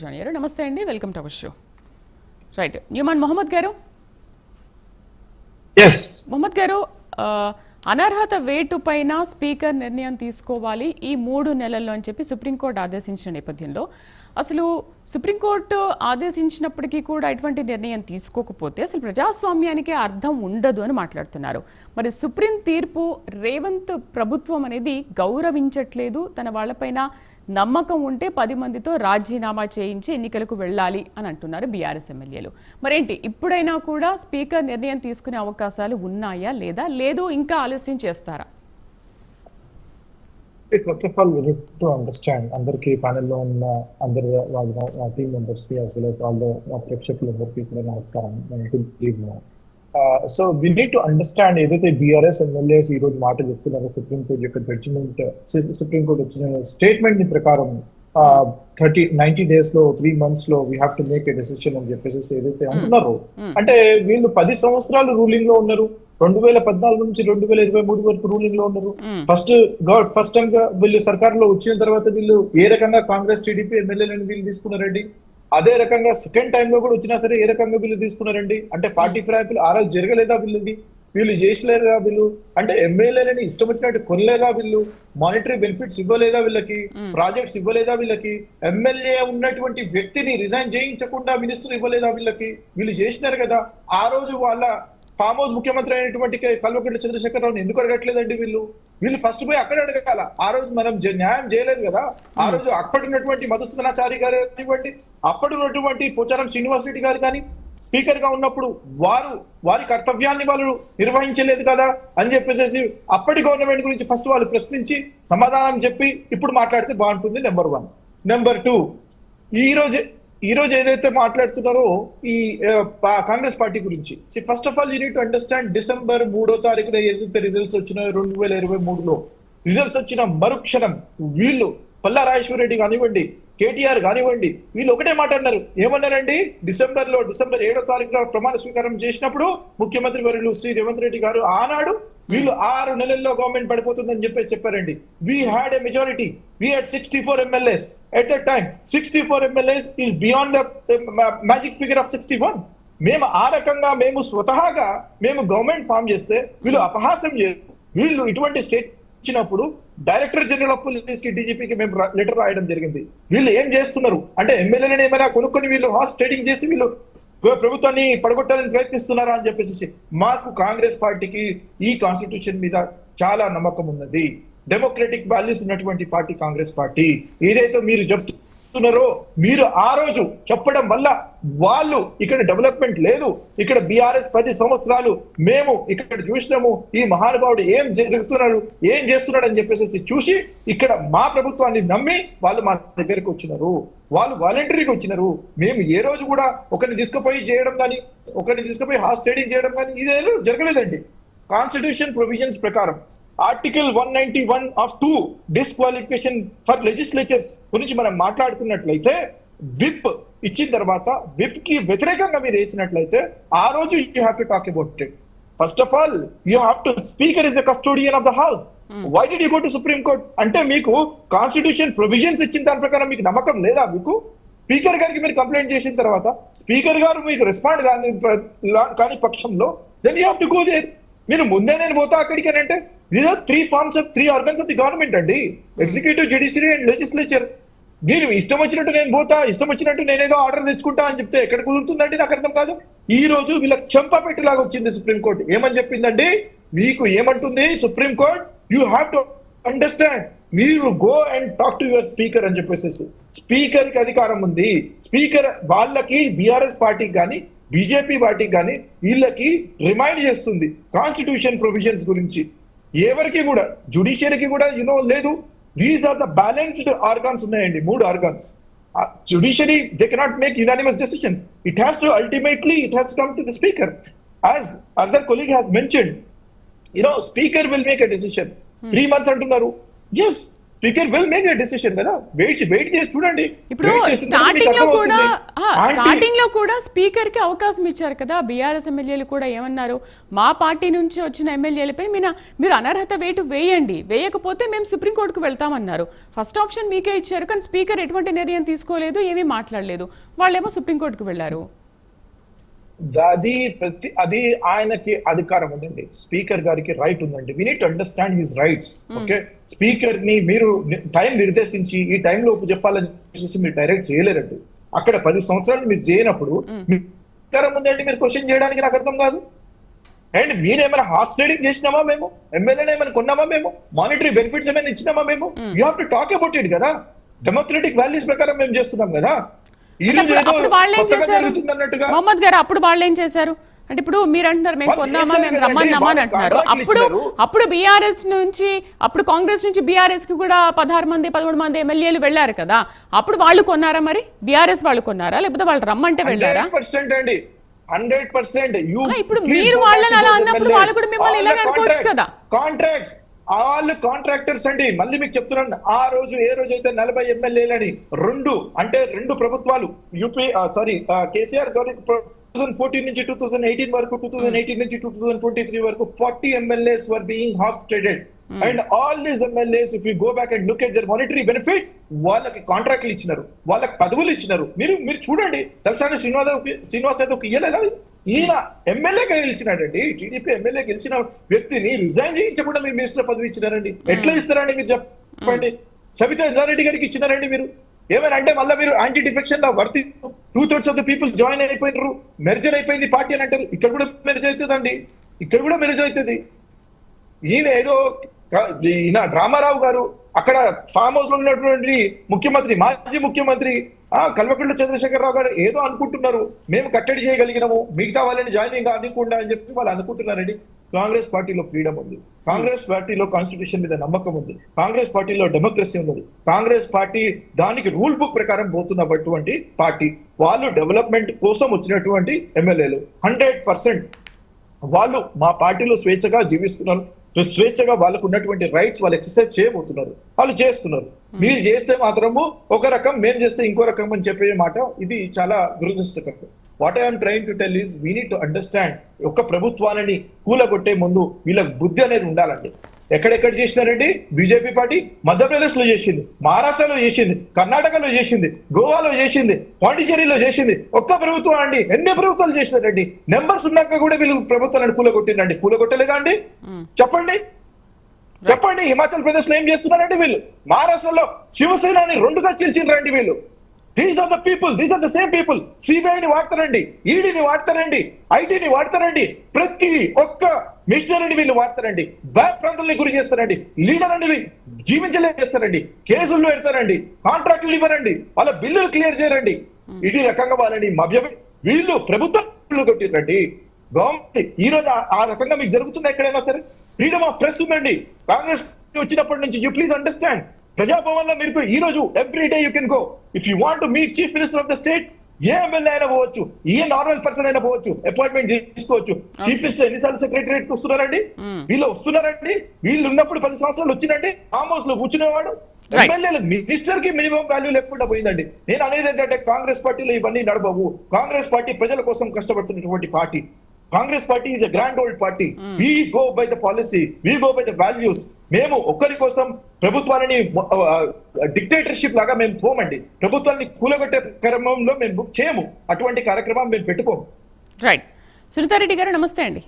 Join అయ్యారు నమస్తే అండి welcome to our show. Right Numan Mohammed గారు? మొహమ్మద్ గారు అనర్హత వేటు పైన స్పీకర్ నిర్ణయం తీసుకోవాలి ఈ మూడు నెలల్లో అని చెప్పి సుప్రీంకోర్టు ఆదేశించిన నేపథ్యంలో. అసలు సుప్రీంకోర్టు ఆదేశించినప్పటికీ కూడా ఎటువంటి నిర్ణయం తీసుకోకపోతే అసలు ప్రజాస్వామ్యానికి అర్థం ఉండదు అని మాట్లాడుతున్నారు. మరి సుప్రీం తీర్పు రేవంత్ ప్రభుత్వం అనేది గౌరవించట్లేదు తన వాళ్ళపైన నమ్మకం ఉంటే పది మందితో రాజీనామా చేయించి ఎన్నికలకు వెళ్ళాలి అని అంటున్నారు బీఆర్ఎస్ ఎమ్మెల్యేలు. మరేంటి ఇప్పుడైనా కూడా స్పీకర్ నిర్ణయం తీసుకునే అవకాశాలు ఉన్నాయా లేదా? లేదు ఇంకా ఆలస్యం చేస్తారా? First of all to understand ఉన్న అందరి వాళ్ళ టీమ్ మెంబర్స్ అసలు వాళ్ళ ప్రేక్షకులందరికీ కూడా నమస్కారం. So we need to understand ఏదైతే బీఆర్ఎస్ ఎమ్మెల్యేస్ ఈ రోజు మాట చెప్తున్నారో. సుప్రీం కోర్టు యొక్క జడ్జిమెంట్ సుప్రీం కోర్టు వచ్చిన స్టేట్మెంట్ని ప్రకారం థర్టీ నైన్టీ డేస్లో త్రీ మంత్స్లో we have to make a decision అని చెప్పేసి ఏదైతే అంటున్నారో అంటే వీళ్ళు పది సంవత్సరాలు రూలింగ్లో ఉన్నారు. రెండు వేల పద్నాలుగు నుంచి రెండు వేల ఇరవై మూడు వరకు రూలింగ్లో ఉన్నారు. ఫస్ట్ గవర్నమెంట్ ఫస్ట్ టైం గా వీళ్ళు సర్కార్లో వచ్చిన తర్వాత వీళ్ళు ఏ రకంగా కాంగ్రెస్ టీడీపీ ఎమ్మెల్యేలను వీళ్ళు తీసుకున్నారండి? అదే రకంగా సెకండ్ టైం లో కూడా వచ్చినా సరే ఏ రకంగా వీళ్ళు తీసుకున్నారండి? అంటే పార్టీ ఫిరాయింపులు ఆ రోజు జరగలేదా వీళ్ళది? వీళ్ళు చేసలేదా వీళ్ళు? అంటే ఎమ్మెల్యేలని ఇష్టం వచ్చినట్టు కొనలేదా వీళ్ళు? మానిటరీ బెనిఫిట్స్ ఇవ్వలేదా వీళ్ళకి? ప్రాజెక్ట్స్ ఇవ్వలేదా వీళ్ళకి? ఎమ్మెల్యే ఉన్నటువంటి వ్యక్తిని రిజైన్ చేయించకుండా మినిస్టర్ ఇవ్వలేదా వీళ్ళకి? వీళ్ళు చేసినారు కదా. ఆ రోజు వాళ్ళ ఫామ్ హౌస్ ముఖ్యమంత్రి అయినటువంటి కల్వకుంట్ల చంద్రశేఖర్ రావుని ఎందుకు అడగట్లేదండి వీళ్ళు? వీళ్ళు ఫస్ట్ పోయి అక్కడ అడగాల. ఆ రోజు మనం న్యాయం చేయలేదు కదా. ఆ రోజు అప్పటి ఉన్నటువంటి మధుసూదనాచారి గారు కానివ్వండి అప్పటి ఉన్నటువంటి పోచారం శ్రీనివాస్ రెడ్డి గారు కానీ స్పీకర్గా ఉన్నప్పుడు వారు వారి కర్తవ్యాన్ని వాళ్ళు నిర్వహించలేదు కదా అని చెప్పేసి అప్పటి గవర్నమెంట్ గురించి ఫస్ట్ వాళ్ళు ప్రశ్నించి సమాధానం చెప్పి ఇప్పుడు మాట్లాడితే బాగుంటుంది నెంబర్ వన్. నెంబర్ టూ ఈ రోజు ఈ రోజు ఏదైతే మాట్లాడుతున్నారో ఈ కాంగ్రెస్ పార్టీ గురించి. First of all you need to understand December మూడో తారీఖున ఏదైతే రిజల్ట్స్ వచ్చినాయో రెండు వేల ఇరవై మూడులో. రిజల్ట్స్ వచ్చిన మరుక్షణం వీళ్ళు పల్లా రాజేశ్వర రెడ్డి కానివ్వండి కేటీఆర్ కానివ్వండి వీళ్ళు ఒకటే మాట అన్నారు. ఏమన్నారండి? డిసెంబర్లో డిసెంబర్ ఏడో తారీఖున ప్రమాణ స్వీకారం చేసినప్పుడు ముఖ్యమంత్రి వర్యులు శ్రీ రేవంత్ రెడ్డి గారు ఆనాడు వీళ్ళు ఆరు నెలల్లో గవర్నమెంట్ పడిపోతుందని చెప్పేసి చెప్పారండి. We had a majority we had sixty four MLAs at that time sixty four MLAs is beyond the magic figure of sixty one మేము ఆ రకంగా మేము స్వతహాగా మేము గవర్నమెంట్ ఫామ్ చేస్తే వీళ్ళు అపహాసం వీళ్ళు ఇటువంటి స్టేట్ ఇచ్చినప్పుడు డైరెక్టర్ జనరల్ ఆఫ్ పోలీస్కి డీజీపీకి మేము లెటర్ రాయడం జరిగింది. వీళ్ళు ఏం చేస్తున్నారు? అంటే ఎమ్మెల్యేలను ఏమైనా కొనుక్కొని వీళ్ళు హార్స్ ట్రేడింగ్ చేసి వీళ్ళు ప్రభుత్వాన్ని పడగొట్టాలని ప్రయత్నిస్తున్నారా అని చెప్పేసి మాకు కాంగ్రెస్ పార్టీకి ఈ కాన్స్టిట్యూషన్ మీద చాలా నమ్మకం ఉన్నది. డెమోక్రటిక్ వాల్యూస్ ఉన్నటువంటి పార్టీ కాంగ్రెస్ పార్టీ. ఏదైతే మీరు చెప్తున్నారో మీరు ఆ రోజు చెప్పడం వల్ల వాళ్ళు ఇక్కడ డెవలప్మెంట్ లేదు. ఇక్కడ బీఆర్ఎస్ పది సంవత్సరాలు మేము ఇక్కడ చూసినాము. ఈ మహానుభావుడు ఏం జరుగుతున్నాడు ఏం చేస్తున్నాడు అని చెప్పేసి చూసి ఇక్కడ మా ప్రభుత్వాన్ని నమ్మి వాళ్ళు మా దగ్గరకు వచ్చినారు. వాళ్ళు వాలంటరీగా వచ్చినారు. మేము ఏ రోజు కూడా ఒకరిని తీసుకుపోయి చేయడం కానీ ఒకరిని తీసుకుపోయి హార్స్ ట్రేడింగ్ చేయడం కానీ ఇదేదో జరగలేదండి. కాన్స్టిట్యూషన్ ప్రొవిజన్స్ ప్రకారం article one ninety one of two disqualification for legislatures గురించి మనం మాట్లాడుకున్నట్లయితే విప్ ఇచ్చిన తర్వాత విప్కి వ్యతిరేకంగా మీరు వేసినట్లయితే ఆ రోజు you have to talk about it first of all you have to speaker is the custodian of the house why do you go to Supreme Court అంటే మీకు కాన్స్టిట్యూషన్ ప్రొవిజన్స్ ఇచ్చిన దాని ప్రకారం మీకు నమ్మకం లేదా మీకు? స్పీకర్ గారికి మీరు కంప్లైంట్ చేసిన తర్వాత స్పీకర్ గారు మీకు రెస్పాండ్ కాని కాని పక్షంలో then you have to go there మీరు ముందే నేను పోతా అక్కడికి అని అంటే these are three forms of three organs of the government అండి. ఎగ్జిక్యూటివ్ జ్యుడిషియరీ అండ్ లెజిస్లేచర్ మీరు ఇష్టం వచ్చినట్టు నేను పోతా ఇష్టం వచ్చినట్టు నేనేదో ఆర్డర్ తెచ్చుకుంటా అని చెప్తే ఎక్కడ కుదురుతుందండి? నాకు అర్థం కాదు. ఈ రోజు వీళ్ళకి చెంప పెట్టేలాగా వచ్చింది సుప్రీంకోర్టు ఏమని చెప్పిందండి? మీకు ఏమంటుంది supreme court? You have to understand మీరు go and talk to your speaker అని చెప్పేసి స్పీకర్కి అధికారం ఉంది. స్పీకర్ వాళ్ళకి బీఆర్ఎస్ పార్టీకి కానీ బీజేపీ పార్టీకి కానీ వీళ్ళకి రిమైండ్ చేస్తుంది. కాన్స్టిట్యూషన్ ప్రొవిజన్స్ గురించి. ఎవరికి కూడా జుడిషియరీకి కూడా యునో లేదు. These are the balanced organs ఉన్నాయండి. మూడు organs judiciary they cannot make unanimous decisions it has to ultimately it has to come to the speaker as other colleague has mentioned you know speaker will make a decision three months అంటున్నారు. Yes speaker will make decision కదా wait wait చేసి చూడండి. ఇప్పుడు స్టార్టింగ్లో కూడా స్టార్టింగ్లో కూడా స్పీకర్కి అవకాశం ఇచ్చారు కదా బీఆర్ఎస్ ఎమ్మెల్యేలు కూడా ఏమన్నారు? మా పార్టీ నుంచి వచ్చిన ఎమ్మెల్యేలపై మీరు మీరు అనర్హత వేటు వేయండి. వేయకపోతే మేము సుప్రీంకోర్టుకు వెళ్తామన్నారు. ఫస్ట్ ఆప్షన్ మీకే ఇచ్చారు కానీ స్పీకర్ ఎటువంటి నిర్ణయం తీసుకోలేదు ఏమీ మాట్లాడలేదు. వాళ్ళేమో సుప్రీంకోర్టుకు వెళ్ళారు. అది ప్రతి అది ఆయనకి అధికారం ఉందండి. స్పీకర్ గారికి రైట్ ఉందండి. We need understand his rights okay స్పీకర్ని మీరు టైం నిర్దేశించి ఈ టైం లోపు చెప్పాలని మీరు డైరెక్ట్ చేయలేరండి. అక్కడ పది సంవత్సరాలు మీరు చేయనప్పుడు మీ అధికారం ఉందండి మీరు క్వశ్చన్ చేయడానికి నాకు అర్థం కాదు. అండ్ మీరేమైనా హార్స్ ట్రేడింగ్ చేసినామా మేము? ఎమ్మెల్యేని ఏమైనా కొన్నామా మేము? మానిటరీ బెనిఫిట్స్ ఏమైనా ఇచ్చినామా మేము? You have to talk about it కదా. డెమోక్రటిక్ వాల్యూస్ ప్రకారం మేము చేస్తున్నాం కదా. మొహమ్మద్ గారు అప్పుడు వాళ్ళు ఏం చేశారు? అంటే ఇప్పుడు మీరు అంటున్నారు మేము కొన్నామా చేశారు మేము రమ్మన్నామా అని అంటున్నారు. అప్పుడు. అప్పుడు బీఆర్ఎస్ నుంచి అప్పుడు కాంగ్రెస్ నుంచి బీఆర్ఎస్కి కూడా పదహారు మంది పదమూడు మంది ఎమ్మెల్యేలు వెళ్ళారు కదా. అప్పుడు వాళ్ళు కొన్నారా మరి? బీఆర్ఎస్ వాళ్ళు కొన్నారా? లేకపోతే వాళ్ళు రమ్మంటే వెళ్ళారా? ఇప్పుడు మీరు వాళ్ళని అలా అన్నప్పుడు వాళ్ళు కూడా మిమ్మల్ని ఇలాగే అనుకోవచ్చు కదా. కాంట్రాక్ట్స్ వాళ్ళు కాంట్రాక్టర్స్ అండి. మళ్ళీ మీకు చెప్తున్నాను ఆ రోజు ఏ రోజు అయితే నలభై ఎమ్మెల్యేలని రెండు అంటే రెండు ప్రభుత్వాలు UP sorry KCR two thousand fourteen నుంచి టూ థౌసండ్ ఎయిటీన్ వరకు టూ థౌసండ్ ఎయిటీన్ నుంచి టూ థౌసండ్ ట్వంటీ త్రీ వరకు forty MLAs were being half traded and all these MLAs if you go back and look at their monetary benefits వాళ్ళకి కాంట్రాక్ట్లు ఇచ్చినారు వాళ్ళకి పదవులు ఇచ్చినారు. మీరు మీరు చూడండి తెలుసా శ్రీనివాస శ్రీనివాస్ యాదవ్ ఇయ్యలేదా? ఈయన ఎమ్మెల్యేగా గెలిచినాడండి టీడీపీ ఎమ్మెల్యే గెలిచిన వ్యక్తిని రిజైన్ చేయించకుండా మీరు మినిస్టర్ పదవి ఇచ్చినారండి. ఎట్లా ఇస్తారండి మీరు చెప్పండి. సబితా ఇంద్రారెడ్డి గారికి ఇచ్చినారండి మీరు. ఏమైనా అంటే మళ్ళీ మీరు anti డిఫెక్షన్లో with two thirds of the people join అయిపోయినారు. మెర్జర్ అయిపోయింది పార్టీ అని అంటారు. ఇక్కడ కూడా మెర్జ్ అవుతుందండి. ఇక్కడ కూడా మెర్జ్ అవుతుంది. ఈయన ఏదో ఈయన రామారావు గారు అక్కడ ఫామ్ హౌస్లో ఉన్నటువంటి ముఖ్యమంత్రి మాజీ ముఖ్యమంత్రి ఆ కల్వకుంట్ల చంద్రశేఖరరావు గారు ఏదో అనుకుంటున్నారు. మేము కట్టడి చేయగలిగినాము. మిగతా వాళ్ళని జాయినింగ్ అనుకుండా అని చెప్పి వాళ్ళు అనుకుంటున్నారండి. కాంగ్రెస్ పార్టీలో ఫ్రీడమ్ ఉంది. కాంగ్రెస్ పార్టీలో కాన్స్టిట్యూషన్ మీద నమ్మకం ఉంది. కాంగ్రెస్ పార్టీలో డెమోక్రసీ ఉన్నది. కాంగ్రెస్ పార్టీ దానికి రూల్ బుక్ ప్రకారం పోతున్నటువంటి పార్టీ. వాళ్ళు డెవలప్మెంట్ కోసం వచ్చినటువంటి ఎమ్మెల్యేలు. హండ్రెడ్ పర్సెంట్ వాళ్ళు మా పార్టీలో స్వేచ్ఛగా జీవిస్తున్నారు. స్వేచ్ఛగా వాళ్ళకు ఉన్నటువంటి రైట్స్ వాళ్ళు ఎక్సర్సైజ్ చేయబోతున్నారు. వాళ్ళు చేస్తున్నారు. మీరు చేస్తే మాత్రము ఒక రకం మేము చేస్తే ఇంకో రకం అని చెప్పే మాట ఇది చాలా దురదృష్టకరం. What I'm trying to tell is we need to understand ఒక ప్రభుత్వాన్ని కూలగొట్టే ముందు వీళ్ళకి బుద్ధి అనేది ఉండాలండి. ఎక్కడెక్కడ చేసినారండి? బీజేపీ పార్టీ మధ్యప్రదేశ్లో చేసింది మహారాష్ట్రలో చేసింది కర్ణాటకలో చేసింది గోవాలో చేసింది పాండిచేరిలో చేసింది. ఒక్క ప్రభుత్వం అండి ఎన్ని ప్రభుత్వాలు చేసినారండి? నెంబర్స్ ఉన్నాక కూడా వీళ్ళు ప్రభుత్వాలను కూలగొట్టిందండి కూలగొట్టలేదా అండి? చెప్పండి. చెప్పండి హిమాచల్ ప్రదేశ్లో ఏం చేస్తున్నారండి వీళ్ళు? మహారాష్ట్రలో శివసేనని రెండుగా చీల్చిండ్రండి వీళ్ళు. These are the people these are the same people సిబిఐని వాడతారండి ఈడీని వాడతారండి ఐటీని వాడతారండి. ప్రతి ఒక్క మిషనరీని వీళ్ళు వాడతారండి. ప్రాంతాలని గురి చేస్తారండి. లీడర్ అని జీవించలే చేస్తారండి. కేసుల్లో పెడతారండి. కాంట్రాక్టులు ఇవ్వరండి. వాళ్ళ బిల్లులు క్లియర్ చేయరండి. ఇది రకంగా వాళ్ళని మభ్య వీళ్ళు ప్రభుత్వం కొట్టిరండి గవర్నమెంట్ ఈ రోజు ఆ- ఆ రకంగా మీకు జరుగుతుంది ఎక్కడైనా సరే? ఫ్రీడమ్ ఆఫ్ ప్రెస్ ఉందండి. కాంగ్రెస్ వచ్చినప్పటి నుంచి యూ ప్లీజ్ అండర్స్టాండ్ ప్రజాభవన్లో మీరు ఈ రోజు every day you can go if you want meet chief minister of the state A MLA అయినా పోవచ్చు ఏ నార్మల్ పర్సన్ అయినా పోవచ్చు అపాయింట్మెంట్ తీసుకోవచ్చు. చీఫ్ మినిస్టర్ ఎన్నిసార్లు సెక్రటరియట్కి వస్తున్నారండి? వీళ్ళు వస్తున్నారండి? వీళ్ళు ఉన్నప్పుడు పది సంవత్సరాలు వచ్చినండి ఫామ్ హౌస్లో కూర్చునేవాడు. ఎమ్మెల్యేలు మినిస్టర్కి మినిమం వాల్యూ లేకుండా పోయిందండి. నేను అనేది ఏంటంటే కాంగ్రెస్ పార్టీలో ఇవన్నీ నడవవు. కాంగ్రెస్ పార్టీ ప్రజల కోసం కష్టపడుతున్నటువంటి party. Congress party is a grand old party we go by the policy we go by the values మేము ఒక్కరి కోసం ప్రభుత్వాలని డిక్టేటర్షిప్ లాగా మేము పోమండి. ప్రభుత్వాన్ని కూలగొట్టే క్రమంలో మేము చేయము. అటువంటి కార్యక్రమం మేము పెట్టుకోము. రైట్ సునీతారెడ్డి గారు నమస్తే అండి.